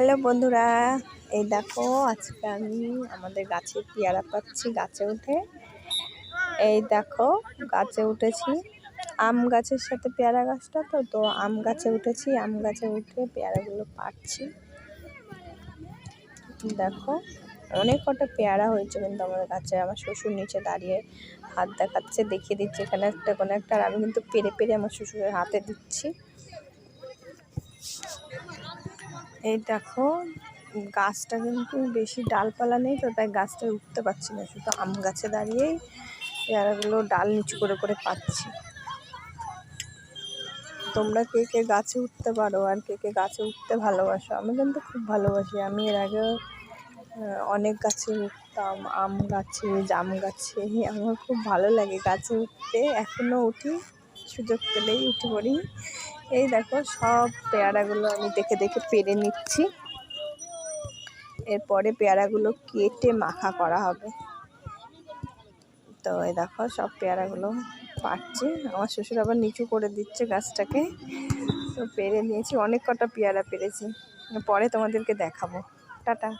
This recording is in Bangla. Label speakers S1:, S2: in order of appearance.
S1: হ্যালো বন্ধুরা, এই দেখো আজকে আমি আমাদের গাছে পেয়ারা পাচ্ছি গাছে উঠে। এই দেখো গাছে উঠেছি। আম গাছের সাথে পেয়ারা গাছটা তো তো আম গাছে উঠেছি, আম গাছে উঠে পেয়ারাগুলো পাচ্ছি। দেখো অনেক কটা পেয়ারা হয়েছে কিন্তু আমাদের গাছে, আমার শ্বশুর নিচে দাঁড়িয়ে হাত দেখাচ্ছে, দেখিয়ে দিচ্ছে এখানে একটা, কোনো একটা, আর আমি কিন্তু পেরে পেরে আমার শ্বশুরের হাতে দিচ্ছি। এই দেখো, গাছটা কিন্তু বেশি ডালপালা নেই তো, তাই গাছটা উঠতে পারছি না, শুধু আম গাছে দাঁড়িয়েই পেয়ারাগুলো ডাল নিচু করে করে পাচ্ছি। তোমরা কে কে গাছে উঠতে পারো আর কে কে গাছে উঠতে ভালোবাসো? আমি কিন্তু খুব ভালোবাসি। আমি এর আগেও অনেক গাছে উঠতাম, আম গাছে, জাম গাছে, আমার খুব ভালো লাগে গাছে উঠতে। এখনও উঠি। সুযোগ পেলেই উঠে পড়ি। এই দেখো, সব পেয়ারাগুলো আমি দেখে দেখে পেরে নিচ্ছি। এরপরে পেয়ারাগুলো কেটে মাখা করা হবে। তো এই দেখো, সব পেয়ারাগুলো পাচ্ছে আমার শ্বশুর আবার নিচু করে দিচ্ছে গাছটাকে। তো পেরে নিয়েছি, অনেক কটা পেয়ারা পেরেছি। পরে তোমাদেরকে দেখাবো। টাটা।